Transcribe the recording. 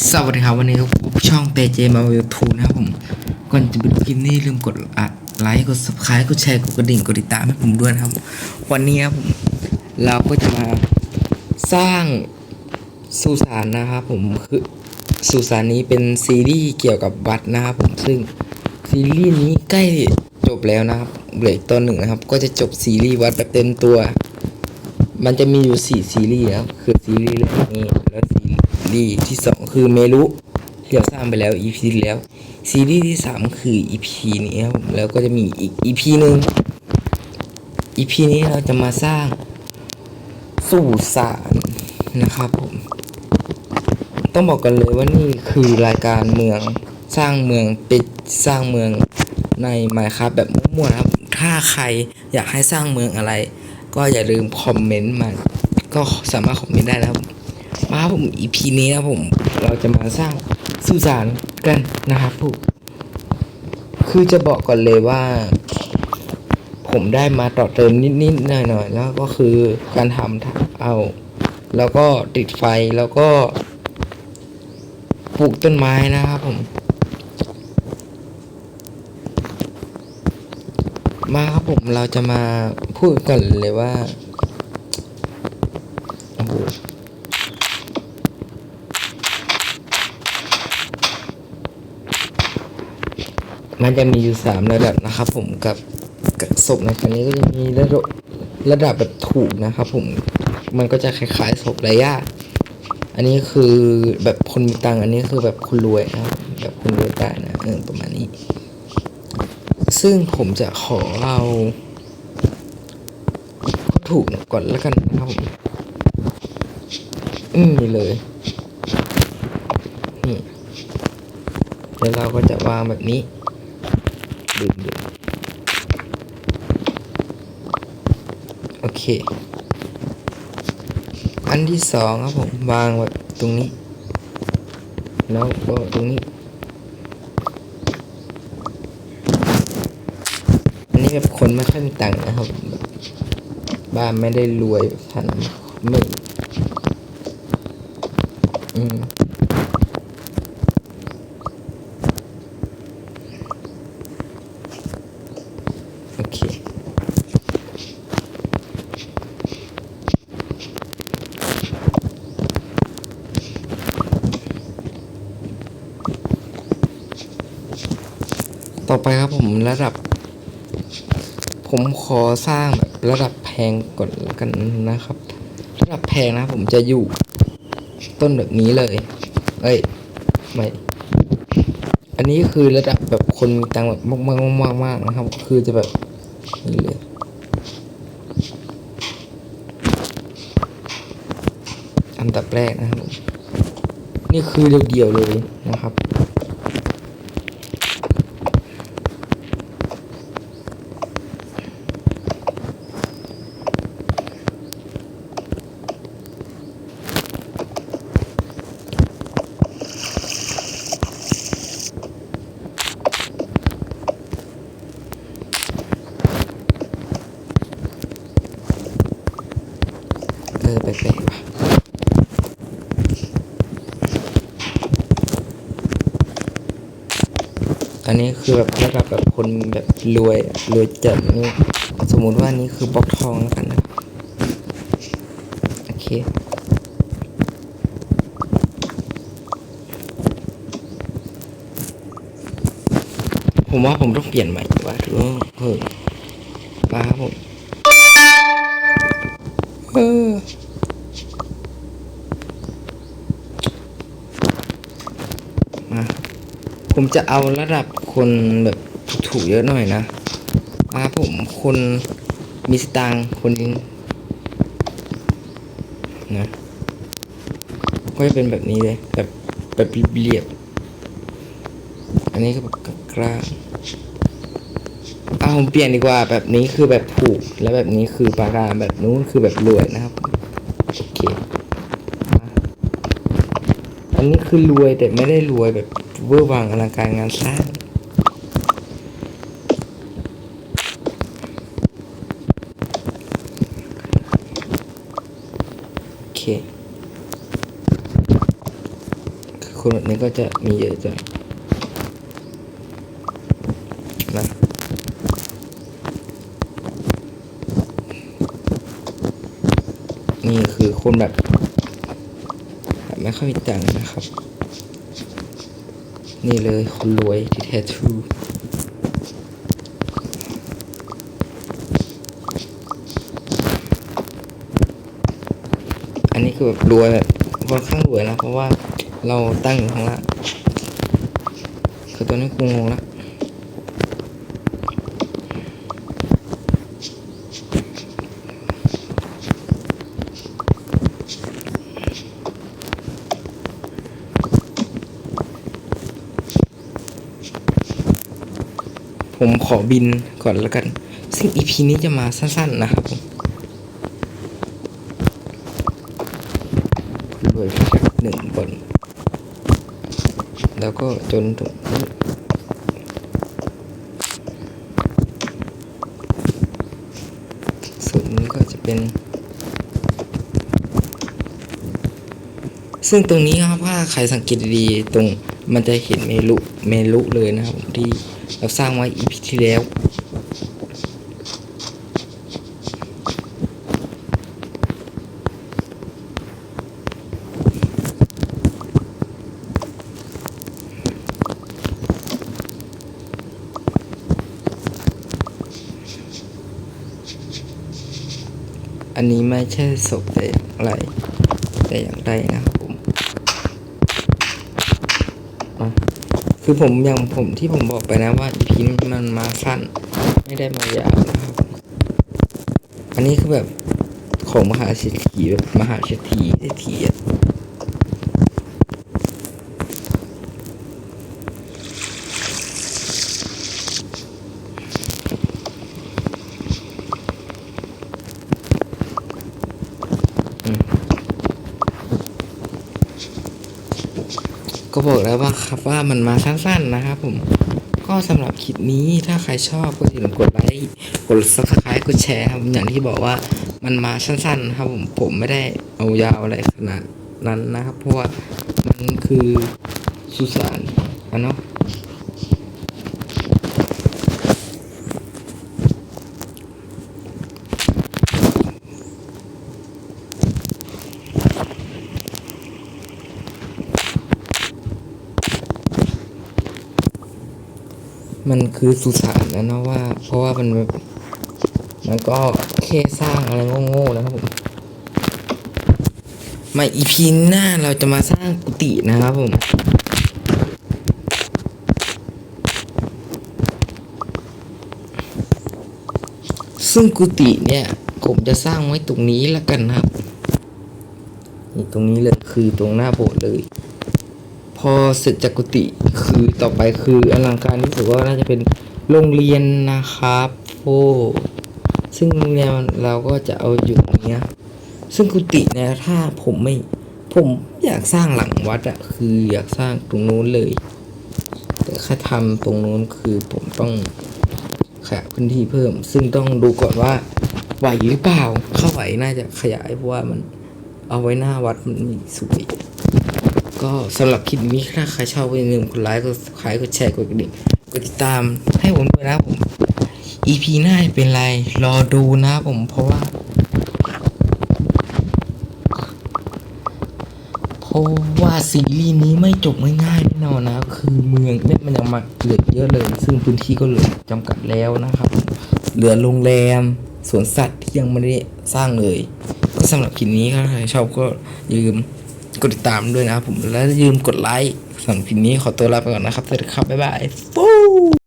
สวัสดีครับวันนี้ก็พบช่องเตเจมาวิวทูนะครับผมก่อนจะไปดูคลิปนี้ลืมกดอะไลค์กด subscribe กดแชร์กดกระดิ่งกดติดตามให้ผมด้วยนะครับ วันนี้ครับผมเราก็จะมาสร้างสุสานนะครับผมคือสุสานนี้เป็นซีรีส์เกี่ยวกับวัดนะครับผมซึ่งซีรีส์นี้ใกล้จบแล้วนะครับเหลืออีกตอนหนึ่งนะครับ ก็จะจบซีรีส์วัดแบบเต็มตัว มันจะมีอยู่สี่ซีรีส์นะครับคือซีรีส์เรื่องนี้แล้วซีรีส์ที่สอง คือเมรุที่เราสร้างไปแล้ว EP ที่แล้ว ซีรีส์ที่สามคือ EP นี้ครับแล้วก็จะมีอีก EP หนึ่ง EP นี้เราจะมาสร้างสู่สารนะครับผม ต้องบอกกันเลยว่านี่คือรายการเมืองสร้างเมืองเป็นสร้างเมืองใน Minecraft แบบมั่วๆครับ ถ้าใครอยากให้สร้างเมืองอะไร ก็อย่าลืมคอมเมนต์มา ก็สามารถคอมเมนต์ได้นะครับ มาครับผม EP นี้นะผม เราจะมาสร้างสุสานกันนะครับผมคือจะบอกก่อนเลยว่า ผมได้มาต่อเติมนิดๆหน่อยๆแล้วก็คือการทำเอา แล้วก็ติดไฟแล้วก็ปลูกต้นไม้นะครับผม มาครับผมเราจะมาพูดกันเลยว่าโอ้โห มันจะมีอยู่สามระดับนะครับ ผมกับศพในครั้งนี้ก็จะมีระดับระดับแบบถูกนะครับ ผมมันก็จะคล้ายๆศพไรยากอันนี้คือแบบคนมีตังค์อันนี้คือแบบคนรวยนะครับแบบคนรวยได้นะเออประมาณนี้ ซึ่งผมจะขอเอาถูกก่อนแล้วกันนะครับผมอืมเลยนี่แล้วเราก็จะวางแบบนี้ ดึงดึงโอเค อันที่สองครับผมวางแบบตรงนี้ แล้วก็ตรงนี้ อันนี้แบบคนไม่ค่อยมีตังค์นะครับแบบบ้านไม่ได้รวยแบบท่านไม่อืม อเคต่อไปครับผมระดับ ผมขอสร้างแบบระดับแพงก่อนแล้วกันนะครับ ระดับแพงนะผมจะอยู่ต้นแบบนี้เลย เอ้ยไม่อันนี้คือระดับแบบคนมีตังค์แบบมากๆมากๆมากๆนะครับ คือจะแบบ นี่เลยอันดับแรกนะครับผมนี่คือเดียวๆเลยนะครับ เออแปลกๆว่ะ อันนี้คือแบบระดับแบบคนแบบรวยรวยจัดนี่สมมุติว่านี่คือบล็อกทองแล้วกันนะโอเคผมว่าผมต้องเปลี่ยนใหม่ว่ะหรือว่าเออป้าครับผมเออมาผมจะเอาระดับ คนแบบถูกเยอะหน่อยนะมาผมคนมีสตางค์คนนึงนะก็จะเป็นแบบนี้เลย แบบแบบเรียบอันนี้ก็แบบกลางเอาผมเปลี่ยนดีกว่าแบบนี้คือแบบถูกแล้วแบบนี้คือปากาแบบนู้นคือแบบรวยนะครับโอเคอันนี้คือรวยแต่ไม่ได้รวยแบบเวอร์วังอลังการงานสร้าง โอเคคคนแบบนี้ก็จะมีเยอะจังนะนี่คือคนแบบแบบไม่ค่อยมีตังค์นะครับ นี่เลยคนรวยที่แท้ทรูอันนี้ คือแบบรวยแบบค่อนข้างรวยนะเพราะว่าเราตั้งอยู่ข้างล่างคือตอนนี้กูงงละผมขอบินก่อนแล้วกัน ซึ่ง EP นี้จะมาสั้นๆนะครับผม รวยหนึ่งบนแล้วก็จนถึงส่วนนี้ก็จะเป็น ซึ่งตรงนี้ครับถ้าใครสังเกตดีตรงมันจะเห็นเมลุเมลุเลยนะครับที่เราสร้างไว้ EP ที่แล้ว อันนี้ไม่ใช่ศพแต่อย่างไร แต่อย่างใดนะครับผมคือผมอย่างผมที่ผมบอกไปนะว่า EP นี้มันมาสั้น ไม่ได้มายาวนะครับ อันนี้คือแบบของมหาเศรษฐีแบบมหาเศรษฐีเศรษฐีอะก็บอก ว่าครับว่ามันมาสั้นๆนะครับผมก็สำหรับคลิปนี้ถ้าใครชอบก็อย่าลืมกดไลค์กด subscribe กดแชร์ครับอย่างที่บอกว่ามันมาสั้นๆนครับผมผมไม่ได้เอายาวอะไรขนาดนั้นนะครับ เพราะว่ามันคือสุสานอะเนาะ มันคือสุสานนะนะว่า เพราะว่ามันมันก็แค่สร้างอะไรโง่ๆนะครับผมมาอีพีหน้าเราจะมาสร้างกุฏินะครับผมซึ่งกุฏิเนี่ย ผมจะสร้างไว้ตรงนี้แล้วกันนะครับนี่ตรงนี้เลยคือตรงหน้าโบสถ์เลย พอเสร็จจากกุฏิคือต่อไปคืออลังการที่สุดก็น่าจะเป็นโรงเรียนนะครับโอ้ซึ่งโรงเรียนเราก็จะเอาอยู่ตรงนี้ซึ่งกุฏิเนี่ยถ้าผมไม่ผมอยากสร้างหลังวัดอะคืออยากสร้างตรงนู้นเลย แต่ถ้าทำตรงนู้นคือผมต้องขยายพื้นที่เพิ่ม ซึ่งต้องดูก่อนว่าไหวหรือเปล่าเข้าไหวน่าจะขยายเพราะว่ามันเอาไว้หน้าวัดมันมีสวย ก็สำหรับคลิปนี้ถ้าใครชอบก็อย่าลืมกดไลค์กดขายกดแชร์กดกระดิ่งกดติดตามให้ผมด้วยนะผม EP หน้าเป็นไรรอดูนะผมเพราะว่าเพราะว่าซีรีส์นี้ไม่จบง่ายๆแน่นอนนะ คือเมืองเนี่ยมันยังมาเหลือเยอะเลย ซึ่งพื้นที่ก็เหลือจำกัดแล้วนะครับ เหลือโรงแรมสวนสัตว์ที่ยังไม่ได้สร้างเลย ก็สำหรับคลิปนี้ถ้าใครชอบก็อย่าลืม กดติดตามด้วยนะครับผมและอย่าลืมกดไลค์สำหรับคลิปนี้ขอตัวลาไปก่อนนะครับสวัสดีครับบ๊ายบายฟู